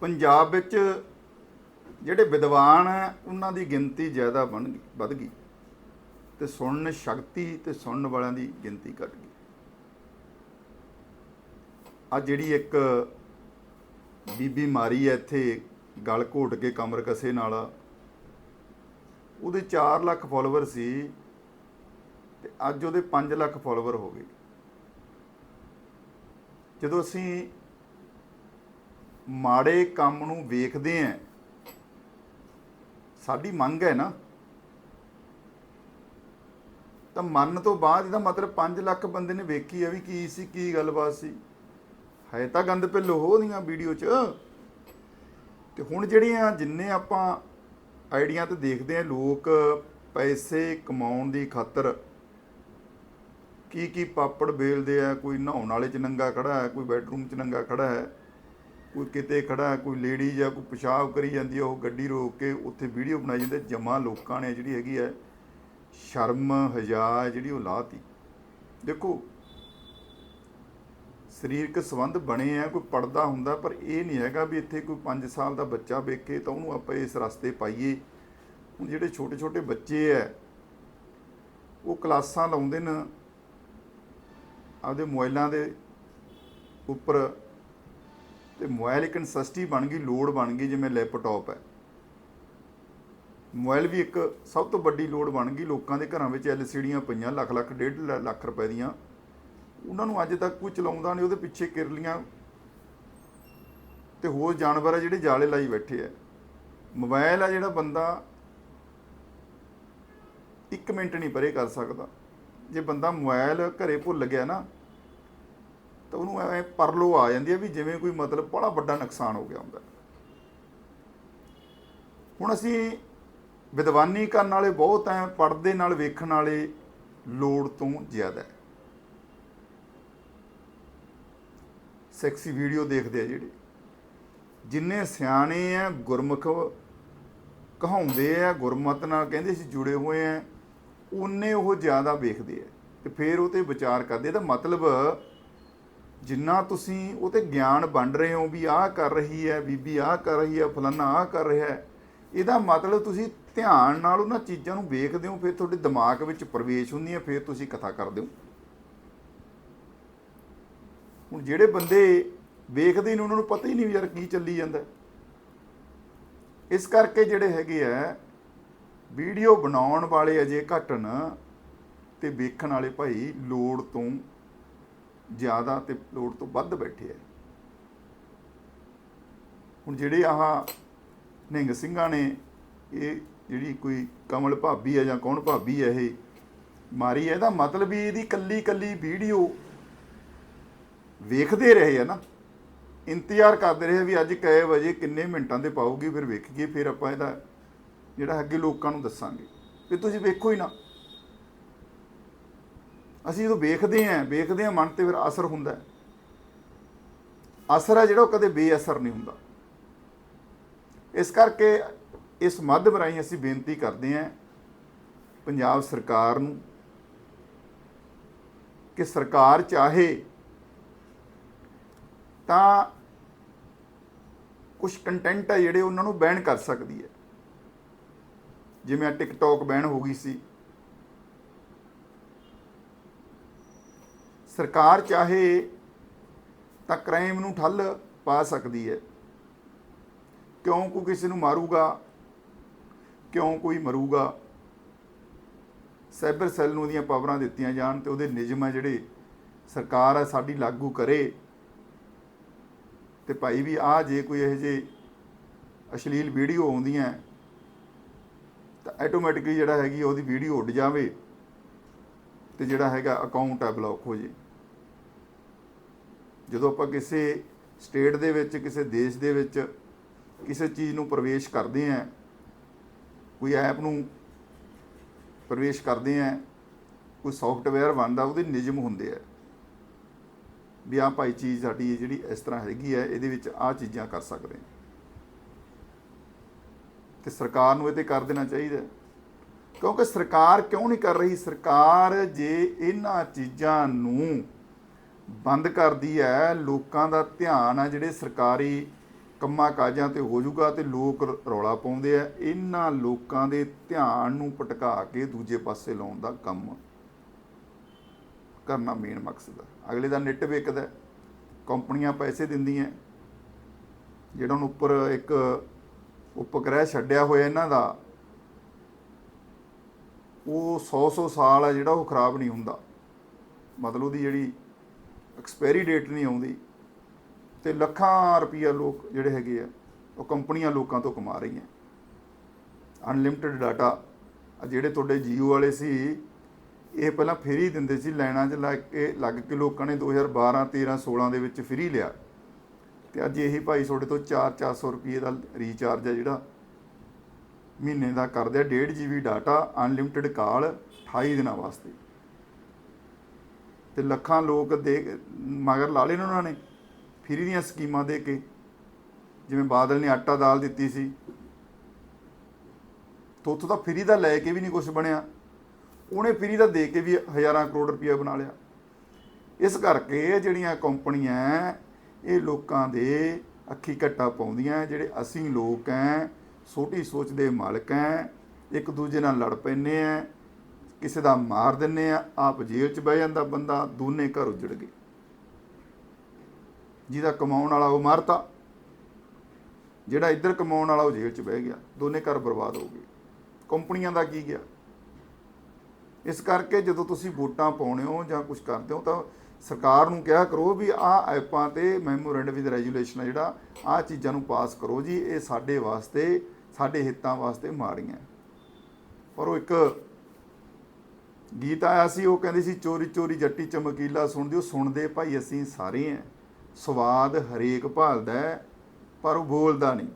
ਪੰਜਾਬ ਵਿੱਚ ਜਿਹੜੇ ਵਿਦਵਾਨ ਹੈ, ਉਹਨਾਂ ਦੀ ਗਿਣਤੀ ਜ਼ਿਆਦਾ ਬਣ ਗਈ, ਵੱਧ ਗਈ। ਤੇ ਸੁਣਨ ਸ਼ਕਤੀ ਤੇ ਸੁਣਨ ਵਾਲਿਆਂ ਦੀ ਗਿਣਤੀ ਘਟ ਗਈ। ਆ ਜਿਹੜੀ ਇੱਕ ਬੀਬੀ ਮਾਰੀ ਹੈ ਇੱਥੇ, ਗਲ ਘੋਟ ਕੇ ਕਮਰ ਕਸੇ ਨਾਲ, ਉਹਦੇ 4 ਲੱਖ ਫਾਲੋਅਰ ਸੀ ਤੇ ਅੱਜ ਉਹਦੇ 5 ਲੱਖ ਫਾਲੋਅਰ ਹੋ ਗਏ। ਜਦੋਂ ਅਸੀਂ ਮਾੜੇ ਕੰਮ ਨੂੰ ਵੇਖਦੇ ਆਂ ਸਾਡੀ ਮੰਗ ਹੈ ਨਾ। ਤਾਂ ਮੰਨ ਤੋਂ ਬਾਅਦ ਇਹਦਾ ਮਤਲਬ 5 ਲੱਖ ਬੰਦੇ ਨੇ ਵੇਖੀ ਹੈ ਵੀ ਕੀ ਸੀ, ਕੀ ਗੱਲਬਾਤ ਸੀ। ਹੈ ਤਾਂ ਗੰਦ ਪਿੱਲ ਹੋ ਦੀਆਂ ਵੀਡੀਓ 'ਚ। ਤੇ ਹੁਣ ਜਿਹੜੀਆਂ ਜਿੰਨੇ ਆਪਾਂ ਆਈਡੀਆਂ ਤੇ ਦੇਖਦੇ ਆ ਲੋਕ ਪੈਸੇ ਕਮਾਉਣ ਦੀ ਖਾਤਰ ਕੀ ਕੀ ਪਾਪੜ ਵੇਲਦੇ ਆ ਕੋਈ ਨਹਾਉਣ ਵਾਲੇ ਚ ਨੰਗਾ ਖੜਾ ਹੈ ਕੋਈ ਬੈਡਰੂਮ ਚ ਨੰਗਾ ਖੜਾ ਹੈ ਕੋਈ ਕਿਤੇ ਖੜਾ, ਕੋਈ ਲੇਡੀ ਜਾਂ ਕੋਈ ਪਿਸ਼ਾਬ ਕਰੀ ਜਾਂਦੀ ਹੈ ਉਹ ਗੱਡੀ ਰੋਕ ਕੇ ਉੱਥੇ ਵੀਡੀਓ ਬਣਾਈ ਜਾਂਦੇ, ਜਮਾ ਲੋਕਾਂ ਨੇ ਜਿਹੜੀ ਹੈਗੀ ਹੈ ਸ਼ਰਮ, ਹਜਾ ਜਿਹੜੀ ਉਹ ਲਾਤੀ। ਦੇਖੋ, ਸਰੀਰਕ ਸੰਬੰਧ ਬਣੇ ਆ, ਕੋਈ ਪੜਦਾ ਹੁੰਦਾ, ਪਰ ਇਹ ਨਹੀਂ ਹੈਗਾ ਵੀ ਇੱਥੇ ਕੋਈ 5 ਸਾਲ ਦਾ ਬੱਚਾ ਵੇਖੇ ਤਾਂ ਉਹਨੂੰ ਆਪਾਂ ਇਸ ਰਸਤੇ ਪਾਈਏ। ਹੁਣ ਜਿਹੜੇ ਛੋਟੇ ਛੋਟੇ ਬੱਚੇ ਐ ਉਹ ਕਲਾਸਾਂ ਲਾਉਂਦੇ ਨੇ, ਆਪਦੇ ਮੋਬਾਈਲਾਂ ਦੇ ਉੱਪਰ ਤੇ ਮੋਬਾਈਲ ਇੱਕ ਨਸੈਸਿਟੀ ਬਣ ਗਈ, ਲੋੜ ਬਣ ਗਈ, ਜਿਵੇਂ ਲੈਪਟਾਪ ਹੈ। ਮੋਬਾਈਲ ਵੀ ਇੱਕ ਸਭ ਤੋਂ ਵੱਡੀ ਲੋੜ ਬਣ ਗਈ ਲੋਕਾਂ ਦੇ ਘਰਾਂ ਵਿੱਚ, ਐਲਸੀਡੀਆਂ ਪਈਆਂ, ਲੱਖ ਲੱਖ, ਡੇਢ ਲੱਖ ਰੁਪਏ ਦੀਆਂ। ਉਹਨਾਂ ਨੂੰ ਅੱਜ ਤੱਕ ਕੋਈ ਚਲਾਉਂਦਾ ਨਹੀਂ, ਉਹਦੇ ਪਿੱਛੇ ਕਿਰਲੀਆਂ ਤੇ ਹੋਰ ਜਾਨਵਰ ਆ ਜਿਹੜੇ ਜਾਲੇ ਲਾਈ ਬੈਠੇ ਆ। ਮੋਬਾਈਲ ਆ ਜਿਹੜਾ ਬੰਦਾ 1 ਮਿੰਟ ਨਹੀਂ ਪਰੇ ਕਰ ਸਕਦਾ। ਜੇ ਬੰਦਾ ਮੋਬਾਈਲ ਘਰੇ ਭੁੱਲ ਗਿਆ ਨਾ ਤਾਂ ਉਹਨੂੰ ਐਵੇਂ ਪਰਲੋ ਆ ਜਾਂਦੀ ਹੈ ਵੀ ਜਿਵੇਂ ਕੋਈ ਮਤਲਬ ਬੜਾ ਵੱਡਾ ਨੁਕਸਾਨ ਹੋ ਗਿਆ ਹੁੰਦਾ। ਹੁਣ ਅਸੀਂ ਵਿਦਵਾਨੀ ਕਰਨ ਵਾਲੇ ਬਹੁਤ ਐ ਪੜਦੇ ਨਾਲ ਵੇਖਣ ਵਾਲੇ ਲੋੜ ਤੋਂ ਜ਼ਿਆਦਾ ਹੈ। ਸੈਕਸੀ ਵੀਡੀਓ ਦੇਖਦੇ ਆ ਜਿਹੜੇ। ਜਿੰਨੇ ਸਿਆਣੇ ਆ ਗੁਰਮੁਖ ਕਹਾਉਂਦੇ ਆ ਗੁਰਮਤ ਨਾਲ ਕਹਿੰਦੇ ਸੀ ਜੁੜੇ ਹੋਏ ਆ ਉਨੇ ਉਹ ਜ਼ਿਆਦਾ ਵੇਖਦੇ ਆ ਤੇ ਫਿਰ ਉਹ ਤੇ ਵਿਚਾਰ ਕਰਦੇ ਇਹਦਾ ਮਤਲਬ ਜਿੰਨਾ ਤੁਸੀਂ ਉਹ ਗਿਆਨ ਵੰਡ ਰਹੇ ਹੋ ਵੀ ਆਹ ਕਰ ਰਹੀ ਹੈ, ਬੀਬੀ ਆਹ ਕਰ ਰਹੀ ਹੈ, ਫਲਾਨਾ ਆਹ ਕਰ ਰਿਹਾ ਹੈ, ਇਹਦਾ ਮਤਲਬ ਤੁਸੀਂ ਧਿਆਨ ਨਾਲ ਉਹਨਾਂ ਚੀਜ਼ਾਂ ਨੂੰ ਵੇਖਦੇ ਹੋ, ਫਿਰ ਤੁਹਾਡੇ ਦਿਮਾਗ ਵਿੱਚ ਪ੍ਰਵੇਸ਼ ਹੁੰਦੀ ਹੈ, ਫਿਰ ਤੁਸੀਂ ਕਥਾ ਕਰਦੇ ਹੋ। ਹੁਣ ਜਿਹੜੇ ਬੰਦੇ ਵੇਖਦੇ ਨੇ, ਉਹਨਾਂ ਨੂੰ ਪਤਾ ਹੀ ਨਹੀਂ ਯਾਰ ਕੀ ਚੱਲੀ ਜਾਂਦਾ ਇਸ ਕਰਕੇ ਜਿਹੜੇ ਹੈਗੇ ਆ, ਵੀਡੀਓ ਬਣਾਉਣ ਵਾਲੇ ਅਜੇ ਘਟਣ ਤੇ ਵੇਖਣ ਵਾਲੇ ਭਾਈ ਲੋੜ ਤੋਂ ਜ਼ਿਆਦਾ ਤੇ ਲੋੜ ਤੋਂ ਵੱਧ ਬੈਠੇ ਆ। ਹੁਣ ਜਿਹੜੇ ਆਹ ਨਿੰਗ ਸਿੰਘਾਂ ਨੇ, ਇਹ ਜਿਹੜੀ ਕੋਈ ਕਮਲ ਭਾਬੀ ਹੈ ਜਾਂ ਕੌਣ ਭਾਬੀ ਹੈ ਇਹ, ਮਾਰੀ ਹੈ ਇਹਦਾ ਮਤਲਬ ਵੀ ਇਹਦੀ ਕੱਲੀ ਕੱਲੀ ਵੀਡੀਓ ਵੇਖਦੇ ਰਹੇ ਆ ਨਾ। ਇੰਤਜ਼ਾਰ ਕਰਦੇ ਰਹੇ ਵੀ ਅੱਜ ਕਏ ਵਜੇ ਕਿੰਨੇ ਮਿੰਟਾਂ ਦੇ ਪਾਉਗੀ ਫਿਰ ਵੇਖੀਏ, ਫਿਰ ਆਪਾਂ ਇਹਦਾ ਜਿਹੜਾ ਅੱਗੇ ਲੋਕਾਂ ਨੂੰ ਦੱਸਾਂਗੇ। ਵੀ ਤੁਸੀਂ ਵੇਖੋ ਹੀ ਨਾ। ਅਸੀਂ ਜਦੋਂ ਵੇਖਦੇ ਆਂ ਵੇਖਦੇ ਆਂ ਮਨ ਤੇ ਫਿਰ ਅਸਰ ਹੁੰਦਾ ਅਸਰ ਹੈ ਜਿਹੜਾ ਉਹ ਕਦੇ ਬੇਅਸਰ ਨਹੀਂ ਹੁੰਦਾ। ਇਸ ਕਰਕੇ ਇਸ ਮਾਧਿਅਮ ਰਾਹੀਂ ਅਸੀਂ ਬੇਨਤੀ ਕਰਦੇ ਆਂ ਪੰਜਾਬ ਸਰਕਾਰ ਨੂੰ ਕਿ ਸਰਕਾਰ ਚਾਹੇ ਤਾਂ ਕੁਝ ਕੰਟੈਂਟ ਹੈ ਜਿਹੜੇ ਉਹਨਾਂ ਨੂੰ ਬੈਨ ਕਰ ਸਕਦੀ ਹੈ। ਜਿਵੇਂ ਆ ਟਿਕਟੌਕ ਬੈਨ ਹੋ ਗਈ ਸੀ। ਸਰਕਾਰ ਚਾਹੇ ਤਾਂ ਕ੍ਰਾਈਮ ਨੂੰ ਠੱਲ ਪਾ ਸਕਦੀ ਹੈ। ਕਿਉਂ ਕੋਈ ਕਿਸੇ ਨੂੰ ਮਾਰੂਗਾ? ਕਿਉਂ ਕੋਈ ਮਰੂਗਾ? ਸਾਈਬਰ ਸੈੱਲ ਨੂੰ ਉਹਦੀਆਂ ਪਾਵਰਾਂ ਦਿੱਤੀਆਂ ਜਾਣ ਤੇ ਉਹਦੇ ਨਿਯਮ ਆ ਜਿਹੜੇ ਸਰਕਾਰ ਆ, ਸਾਡੀ ਲਾਗੂ ਕਰੇ। ਤੇ ਭਾਈ ਵੀ ਆ ਜੇ ਕੋਈ ਇਹੋ ਜਿਹੇ ਅਸ਼ਲੀਲ ਵੀਡੀਓ ਆਉਂਦੀਆਂ, ਤਾਂ ਆਟੋਮੈਟਿਕਲੀ ਜਿਹੜਾ ਹੈਗੀ ਉਹਦੀ ਵੀਡੀਓ ਉੱਡ ਜਾਵੇ ਤੇ ਜਿਹੜਾ ਹੈਗਾ ਅਕਾਊਂਟ ਆ ਬਲੌਕ ਹੋ ਜੇ। ਜਦੋਂ ਆਪਾਂ ਕਿਸੇ ਸਟੇਟ ਦੇ ਵਿੱਚ, ਕਿਸੇ ਦੇਸ਼ ਦੇ ਵਿੱਚ ਕਿਸੇ ਚੀਜ਼ ਨੂੰ ਪ੍ਰਵੇਸ਼ ਕਰਦੇ ਆਂ ਕੋਈ ਐਪ ਨੂੰ ਪ੍ਰਵੇਸ਼ ਕਰਦੇ ਆਂ ਕੋਈ ਸੌਫਟਵੇਅਰ ਬਣਦਾ, ਉਹਦੇ ਨਿਯਮ ਹੁੰਦੇ ਆ ਵੀ ਆਹ ਭਾਈ ਚੀਜ਼ ਸਾਡੀ ਜਿਹੜੀ ਇਸ ਤਰ੍ਹਾਂ ਹੈਗੀ ਹੈ, ਇਹਦੇ ਵਿੱਚ ਆਹ ਚੀਜ਼ਾਂ ਕਰ ਸਕਦੇ ਹਾਂ। ਤੇ ਸਰਕਾਰ ਨੂੰ ਇਹ ਤੇ ਕਰ ਦੇਣਾ ਚਾਹੀਦਾ ਕਿਉਂਕਿ ਸਰਕਾਰ ਕਿਉਂ ਨਹੀਂ ਕਰ ਰਹੀ? ਸਰਕਾਰ ਜੇ ਇਹਨਾਂ ਚੀਜ਼ਾਂ ਨੂੰ ਬੰਦ ਕਰਦੀ ਹੈ, ਲੋਕਾਂ ਦਾ ਧਿਆਨ ਆ ਜਿਹੜੇ ਸਰਕਾਰੀ ਕੰਮਾਂ ਕਾਜਾਂ ਤੇ ਹੋ ਜਾਊਗਾ ਤੇ ਲੋਕ ਰੌਲਾ ਪਾਉਂਦੇ ਆ। ਇਹਨਾਂ ਲੋਕਾਂ ਦੇ ਧਿਆਨ ਨੂੰ ਭਟਕਾ ਕੇ ਦੂਜੇ ਪਾਸੇ ਲਾਉਣ ਦਾ ਕੰਮ ਕਰਨਾ ਮੇਨ ਮਕਸਦ ਹੈ ਅਗਲੇ ਦਾ ਨਿੱਟ ਵਿਕਦਾ ਕੰਪਨੀਆਂ ਪੈਸੇ ਦਿੰਦੀਆਂ ਜਿਹੜਾ ਉਹਨੂੰ ਉੱਪਰ ਇੱਕ ਉਪਗ੍ਰਹਿ ਛੱਡਿਆ ਹੋਇਆ ਇਹਨਾਂ ਦਾ, ਉਹ 100-100 ਸਾਲ ਹੈ ਜਿਹੜਾ ਉਹ ਖਰਾਬ ਨਹੀਂ ਹੁੰਦਾ। ਮਤਲਬ ਉਹਦੀ ਜਿਹੜੀ ਐਕਸਪਾਇਰੀ ਡੇਟ ਨਹੀਂ ਆਉਂਦੀ ਤੇ ਲੱਖਾਂ ਰੁਪਈਆ ਲੋਕ ਜਿਹੜੇ ਹੈਗੇ ਆ, ਉਹ ਕੰਪਨੀਆਂ ਲੋਕਾਂ ਤੋਂ ਕਮਾ ਰਹੀਆਂ। ਅਨਲਿਮਟਿਡ ਡਾਟਾ ਜਿਹੜੇ ਤੁਹਾਡੇ ਜੀਓ ਵਾਲੇ ਸੀ, ਇਹ ਪਹਿਲਾਂ ਫ੍ਰੀ ਦਿੰਦੇ ਸੀ ਲਾਈਨਾਂ 'ਚ ਲੱਗ ਕੇ ਲੱਗ ਕੇ ਲੋਕਾਂ ਨੇ 2012 13 16 ਦੇ ਵਿੱਚ ਫ੍ਰੀ ਲਿਆ। ਤੇ ਅੱਜ ਇਹੀ ਭਾਈ ਤੁਹਾਡੇ ਤੋਂ 4-400 ਰੁਪਏ ਦਾ ਰੀਚਾਰਜ ਹੈ ਜਿਹੜਾ। ਮਹੀਨੇ ਦਾ ਕਰਦੇ ਆ 1.5 ਜੀਬੀ ਡਾਟਾ ਅਨਲਿਮਿਟਿਡ ਕਾਲ 28 ਦਿਨਾਂ ਵਾਸਤੇ। ਤੇ ਲੱਖਾਂ ਲੋਕ ਦੇ ਮਗਰ ਲਾ ਲਏ ਨੇ ਉਹਨਾਂ ਨੇ। ਫ੍ਰੀ ਦੀਆਂ ਸਕੀਮਾਂ ਦੇ ਕੇ, ਜਿਵੇਂ ਬਾਦਲ ਨੇ ਆਟਾ ਦਾਲ ਦਿੱਤੀ ਸੀ। ਤੋਂ ਉੱਥੋਂ ਤਾਂ ਫਰੀ ਦਾ ਲੈ ਕੇ ਵੀ ਨਹੀਂ ਕੁਝ ਬਣਿਆ। ਉਹਨੇ ਫਰੀ ਦਾ ਦੇ ਕੇ ਵੀ ਹਜ਼ਾਰਾਂ ਕਰੋੜ ਰੁਪਇਆ ਬਣਾ ਲਿਆ। ਇਸ ਕਰਕੇ ਜਿਹੜੀਆਂ ਕੰਪਨੀਆਂ ਇਹ ਲੋਕਾਂ ਦੇ ਅੱਖੀ ਘੱਟਾ ਪਾਉਂਦੀਆਂ ਜਿਹੜੇ ਅਸੀਂ ਲੋਕ ਐ, ਛੋਟੀ ਸੋਚ ਦੇ ਮਾਲਕ ਐ, ਇੱਕ ਦੂਜੇ ਨਾਲ ਲੜ ਪੈਨੇ ਆ ਕਿਸੇ ਦਾ ਮਾਰ ਦਿੰਨੇ ਆ, ਆਪ ਜੇਲ੍ਹ 'ਚ ਬਹਿ ਜਾਂਦਾ ਬੰਦਾ, ਦੋਨੇ ਘਰ ਉਜੜ ਗਏ। ਜਿਹਦਾ ਕਮਾਉਣ ਵਾਲਾ ਉਹ ਮਾਰਤਾ, ਜਿਹੜਾ ਇੱਧਰ ਕਮਾਉਣ ਵਾਲਾ ਉਹ ਜੇਲ੍ਹ 'ਚ ਬਹਿ ਗਿਆ, ਦੋਨੇ ਘਰ ਬਰਬਾਦ ਹੋ ਗਏ। ਕੰਪਨੀਆਂ ਦਾ ਕੀ ਗਿਆ? ਇਸ ਕਰਕੇ ਜਦੋਂ ਤੁਸੀਂ ਵੋਟਾਂ ਪਾਉਣੇ ਹੋ ਜਾਂ ਕੁਝ ਕਰਦੇ ਹੋ ਤਾਂ ਸਰਕਾਰ ਨੂੰ ਕਿਹਾ ਕਰੋ ਵੀ ਆਹ ਐਪਾਂ ਤੇ ਮੈਮੋਰੈਂਡਮ ਵਿਦ ਰੈਜੂਲੇਸ਼ਨ ਜਿਹੜਾ, ਆਹ ਚੀਜ਼ਾਂ ਨੂੰ ਪਾਸ ਕਰੋ ਜੀ, ਇਹ ਸਾਡੇ ਵਾਸਤੇ, ਸਾਡੇ ਹਿੱਤਾਂ ਵਾਸਤੇ ਮਾੜੀਆਂ। ਪਰ ਉਹ ਇੱਕ ਗੀਤ ਆਇਆ ਸੀ, ਉਹ ਕਹਿੰਦੇ ਸੀ, ਚੋਰੀ ਚੋਰੀ, ਜੱਟੀ, ਚਮਕੀਲਾ ਸੁਣਦੇ ਹੋ, ਸੁਣਦੇ ਭਾਈ ਅਸੀਂ ਸਾਰੇ ਆ ਸਵਾਦ ਹਰੇਕ ਭਾਲਦਾ ਪਰ ਉਹ ਬੋਲਦਾ ਨਹੀਂ।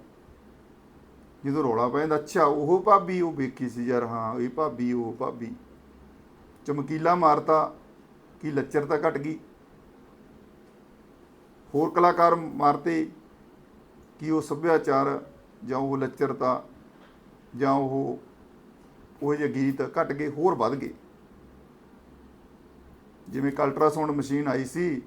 ਜਦੋਂ ਰੋਲਾ ਪੈਂਦਾ ਅੱਛਾ, ਉਹ ਭਾਬੀ, ਉਹ ਵੇਖੀ ਸੀ ਯਾਰ, ਹਾਂ, ਇਹ ਭਾਬੀ, ਉਹ ਭਾਬੀ। ਚਮਕੀਲਾ ਮਾਰਤਾ, ਕੀ ਲੱਚਰਤਾ ਘਟ ਗਈ। ਹੋਰ ਕਲਾਕਾਰ ਮਾਰਤੇ, ਕਿ ਉਹ ਸੱਭਿਆਚਾਰ, ਜਾਂ ਉਹ ਲੱਚਰਤਾ, ਜਾਂ ਉਹ ਉਹ ਜਿਹੇ ਗੀਤ ਘਟ ਗਏ, ਹੋਰ ਵੱਧ ਗਏ। ਜਿਵੇਂ ਇੱਕ ਅਲਟਰਾਸਾਊਂਡ ਮਸ਼ੀਨ ਆਈ ਸੀ,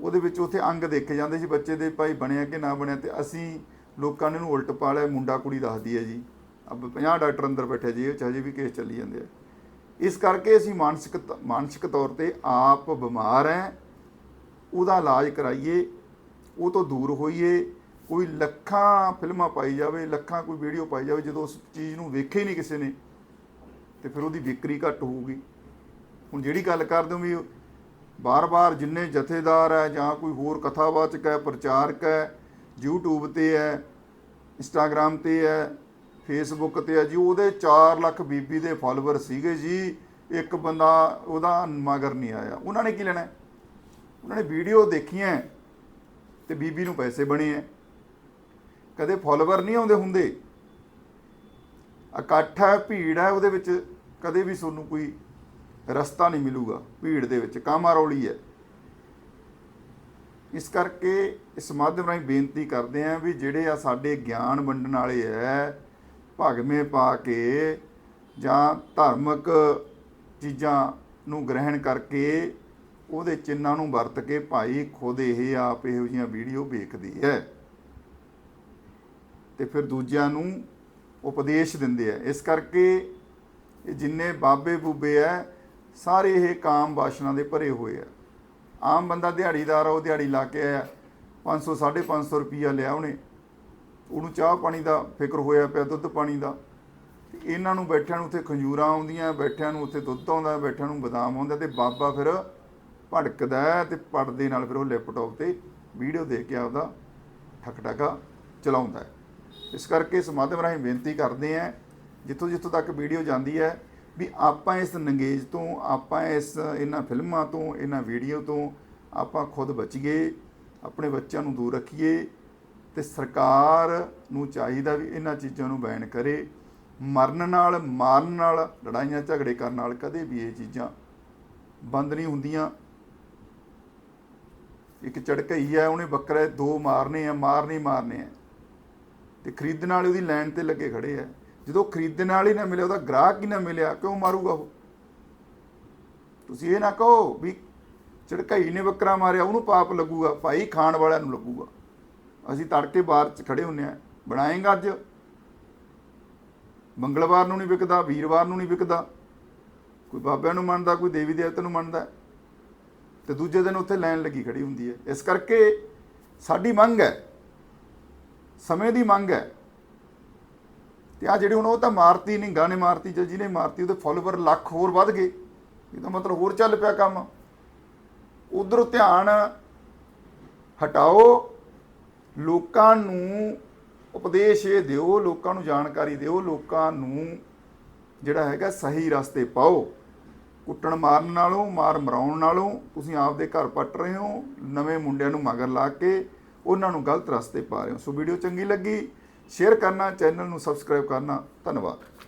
ਉਹਦੇ ਵਿੱਚ ਉੱਥੇ ਅੰਗ ਦੇਖੇ ਜਾਂਦੇ ਸੀ ਬੱਚੇ ਦੇ ਭਾਈ ਬਣਿਆ ਕਿ ਨਾ ਬਣਿਆ ਤੇ ਅਸੀਂ ਲੋਕਾਂ ਨੇ ਇਹਨੂੰ ਉਲਟ ਪਾ ਲਿਆ, ਮੁੰਡਾ ਕੁੜੀ ਦੱਸਦੀ ਹੈ ਜੀ। ਅਬ 50 ਡਾਕਟਰ ਅੰਦਰ ਬੈਠੇ ਜੀ, ਇਹ 'ਚ ਹਜੇ ਵੀ ਕੇਸ ਚੱਲੀ ਜਾਂਦੇ ਆ। ਇਸ ਕਰਕੇ ਅਸੀਂ ਮਾਨਸਿਕ ਤ- ਮਾਨਸਿਕ ਤੌਰ ਤੇ ਆਪ ਬਿਮਾਰ ਹੈ। ਉਹਦਾ ਇਲਾਜ ਕਰਾਈਏ, ਉਹ ਤੋਂ ਦੂਰ ਹੋਈਏ। ਕੋਈ ਲੱਖਾਂ ਫਿਲਮਾਂ ਪਾਈ ਜਾਵੇ, ਲੱਖਾਂ ਕੋਈ ਵੀਡੀਓ ਪਾਈ ਜਾਵੇ, ਜਦੋਂ ਉਸ ਚੀਜ਼ ਨੂੰ ਵੇਖੇ ਨਹੀਂ ਕਿਸੇ ਨੇ, ਤੇ ਫਿਰ ਉਹਦੀ ਵਿਕਰੀ ਘੱਟ ਹੋਊਗੀ। ਹੁਣ ਜਿਹੜੀ ਗੱਲ ਕਰਦੇ ਹੋ ਵੀ ਬਾਰ-ਬਾਰ ਜਿੰਨੇ ਜਥੇਦਾਰ ਹੈ ਜਾਂ ਕੋਈ ਹੋਰ ਕਥਾਵਾਚਕ ਹੈ, ਪ੍ਰਚਾਰਕ ਹੈ, YouTube ਤੇ ਹੈ, Instagram ਤੇ ਹੈ, Facebook ਤੇ ਹੈ ਜੀ, ਉਹਦੇ 4 ਲੱਖ ਬੀਬੀ ਦੇ ਫਾਲੋਅਰ ਸੀਗੇ ਜੀ, ਇੱਕ ਬੰਦਾ ਉਹਦਾ ਮਗਰ ਨਹੀਂ ਆਇਆ। ਉਹਨਾਂ ਨੇ ਕੀ ਲੈਣਾ ਉਹਨਾਂ ਨੇ ਵੀਡੀਓ ਦੇਖੀਆਂ ਤੇ ਬੀਬੀ ਨੂੰ ਪੈਸੇ ਬਣੇ ਹੈ। ਕਦੇ ਫਾਲੋਅਰ ਨਹੀਂ ਆਉਂਦੇ ਹੁੰਦੇ। ਇਕੱਠ ਹੈ, ਭੀੜ ਹੈ ਉਹਦੇ ਵਿੱਚ, ਕਦੇ ਵੀ ਤੁਹਾਨੂੰ ਕੋਈ ਰਸਤਾ ਨਹੀਂ ਮਿਲੂਗਾ, ਭੀੜ ਦੇ ਵਿੱਚ, ਕਾਮਾ ਰੌਲੀ ਹੈ। ਇਸ ਕਰਕੇ ਇਸ ਮਾਧਿਅਮ ਰਾਹੀਂ ਬੇਨਤੀ ਕਰਦੇ ਆਂ ਵੀ ਜਿਹੜੇ ਆ ਸਾਡੇ ਗਿਆਨ ਵੰਡਣ ਵਾਲੇ ਐ ਭਗਵੇਂ ਪਾ ਕੇ ਜਾਂ ਧਾਰਮਿਕ ਚੀਜ਼ਾਂ ਨੂੰ ਗ੍ਰਹਿਣ ਕਰਕੇ ਉਹਦੇ ਚਿੰਨਾਂ ਨੂੰ ਵਰਤ ਕੇ ਭਾਈ ਖੁਦ ਇਹ ਆਪ ਇਹੋ ਜਿਹੀਆਂ ਵੀਡੀਓ ਵੇਖਦੀ ਹੈ। ਤੇ ਫਿਰ ਦੂਜਿਆਂ ਨੂੰ ਉਪਦੇਸ਼ ਦਿੰਦੇ ਆ। ਇਸ ਕਰਕੇ ਇਹ ਜਿੰਨੇ ਬਾਬੇ ਬੂਬੇ ਆ ਸਾਰੇ ਇਹ ਕਾਮ ਵਾਸ਼ਨਾ ਦੇ ਭਰੇ ਹੋਏ ਆ। ਆਮ ਬੰਦਾ ਦਿਹਾੜੀਦਾਰ ਆ, ਉਹ ਦਿਹਾੜੀ ਲਾ ਕੇ ਆਇਆ। 500 550 ਰੁਪਈਆ ਲਿਆ ਉਹਨੇ। ਉਹਨੂੰ ਚਾਹ ਪਾਣੀ ਦਾ ਫਿਕਰ ਹੋਇਆ ਪਿਆ, ਦੁੱਧ ਪਾਣੀ ਦਾ। ਇਹਨਾਂ ਨੂੰ ਬੈਠਿਆਂ ਨੂੰ ਉੱਥੇ ਖੰਜੂਰਾਂ ਆਉਂਦੀਆਂ, ਬੈਠਿਆਂ ਨੂੰ ਉੱਥੇ ਦੁੱਧ ਆਉਂਦਾ, ਬੈਠਿਆਂ ਨੂੰ ਬਦਾਮ ਆਉਂਦਾ ਤੇ ਬਾਬਾ ਫਿਰ ਭੜਕਦਾ ਹੈ ਤੇ ਪੜਦੇ ਨਾਲ ਫਿਰ ਉਹ ਲੈਪਟਾਪ ਤੇ ਵੀਡੀਓ ਦੇਖ ਕੇ ਆਪਦਾ ਠਕਟਕਾ ਚਲਾਉਂਦਾ ਇਸ ਕਰਕੇ ਇਸ ਮਾਧਿਅਮ ਰਾਹੀਂ ਬੇਨਤੀ ਕਰਦੇ ਆਂ ਜਿੱਥੋਂ ਜਿੱਥੋਂ ਤੱਕ ਵੀਡੀਓ ਜਾਂਦੀ ਹੈ ਵੀ ਆਪਾਂ ਇਸ ਨੰਗੇਜ ਤੋਂ, ਆਪਾਂ ਇਸ ਇਹਨਾਂ ਫਿਲਮਾਂ ਤੋਂ, ਇਹਨਾਂ ਵੀਡੀਓ ਤੋਂ ਆਪਾਂ ਖੁਦ ਬਚੀਏ, ਆਪਣੇ ਬੱਚਿਆਂ ਨੂੰ ਦੂਰ ਰੱਖੀਏ ਤੇ ਸਰਕਾਰ ਨੂੰ ਚਾਹੀਦਾ ਵੀ ਇਹਨਾਂ ਚੀਜ਼ਾਂ ਨੂੰ ਬੈਨ ਕਰੇ। ਮਰਨ ਨਾਲ, ਮਾਰਨ ਨਾਲ, ਲੜਾਈਆਂ, ਝਗੜੇ ਕਰਨ ਨਾਲ ਕਦੇ ਵੀ ਇਹ ਚੀਜ਼ਾਂ ਬੰਦ ਨਹੀਂ ਹੁੰਦੀਆਂ। ਇੱਕ ਚੜਕਈ ਹੈ ਉਹਨੇ ਬੱਕਰੇ ਦੋ ਮਾਰਨੇ ਆ, ਮਾਰਨੇ ਹੀ ਮਾਰਨੇ ਆ। ਤੇ ਖਰੀਦਣ ਵਾਲੇ ਉਹਦੀ ਲਾਈਨ ਤੇ ਲੱਗੇ ਖੜੇ ਆ। ਜਦੋਂ ਖਰੀਦਣ ਵਾਲੇ ਨਾ ਮਿਲੇ, ਉਹਦਾ ਗ੍ਰਾਹਕ ਹੀ ਨਾ ਮਿਲਿਆ, ਕਿਉਂ ਮਾਰੂਗਾ ਉਹ? ਤੁਸੀਂ ਇਹ ਨਾ ਕਹੋ ਵੀ ਝੜਕਈ ਨੇ ਬੱਕਰਾ ਮਾਰਿਆ, ਉਹਨੂੰ ਪਾਪ ਲੱਗੂਗਾ, ਭਾਈ ਖਾਣ ਵਾਲਿਆਂ ਨੂੰ ਲੱਗੂਗਾ। ਅਸੀਂ ਤੜਕੇ ਬਾਹਰ ਚ ਖੜੇ ਹੁੰਨੇ ਆ, ਬਣਾਏਗਾ ਅੱਜ। ਮੰਗਲਵਾਰ ਨੂੰ ਨਹੀਂ ਵਿਕਦਾ, ਵੀਰਵਾਰ ਨੂੰ ਨਹੀਂ ਵਿਕਦਾ। ਕੋਈ ਬਾਬਿਆਂ ਨੂੰ ਮੰਨਦਾ, ਕੋਈ ਦੇਵੀ ਦੇਵਤੇ ਨੂੰ ਮੰਨਦਾ। ਤੇ ਦੂਜੇ ਦਿਨ ਉੱਥੇ ਲਾਈਨ ਲੱਗੀ ਖੜੀ ਹੁੰਦੀ ਹੈ। ਇਸ ਕਰਕੇ ਸਾਡੀ ਮੰਗ ਹੈ, ਸਮੇਂ ਦੀ ਮੰਗ ਹੈ ਤੇ ਆ ਜਿਹੜੇ ਹੁਣ ਉਹ ਤਾਂ ਮਾਰਤੀ ਨਹੀਂ ਗਾਣੇ ਮਾਰਤੀ, ਜਾਂ ਜਿਹਨੇ ਮਾਰਤੀ, ਉਹਦੇ ਫਾਲੋਵਰ ਲੱਖ ਹੋਰ ਵੱਧ ਗਏ। ਇਹਦਾ ਮਤਲਬ ਹੋਰ ਚੱਲ ਪਿਆ ਕੰਮ। ਉਧਰੋਂ ਧਿਆਨ ਹਟਾਓ। ਲੋਕਾਂ ਨੂੰ ਉਪਦੇਸ਼ ਇਹ ਦਿਓ, ਲੋਕਾਂ ਨੂੰ ਜਾਣਕਾਰੀ ਦਿਓ, ਲੋਕਾਂ ਨੂੰ ਜਿਹੜਾ ਹੈਗਾ ਸਹੀ ਰਸਤੇ ਪਾਓ। ਕੁੱਟਣ ਮਾਰਨ ਨਾਲੋਂ, ਮਾਰ ਮਰਾਉਣ ਨਾਲੋਂ, ਤੁਸੀਂ ਆਪਦੇ ਘਰ ਪੱਟ ਰਹੇ ਹੋ, ਨਵੇਂ ਮੁੰਡਿਆਂ ਨੂੰ ਮਗਰ ਲਾ ਕੇ, ਉਹਨਾਂ ਨੂੰ ਗਲਤ ਰਸਤੇ ਪਾ ਰਹੇ ਹੋ। ਸੋ ਵੀਡੀਓ ਚੰਗੀ ਲੱਗੀ। ਸ਼ੇਅਰ ਕਰਨਾ ਚੈਨਲ ਨੂੰ ਸਬਸਕ੍ਰਾਈਬ ਕਰਨਾ। ਧੰਨਵਾਦ।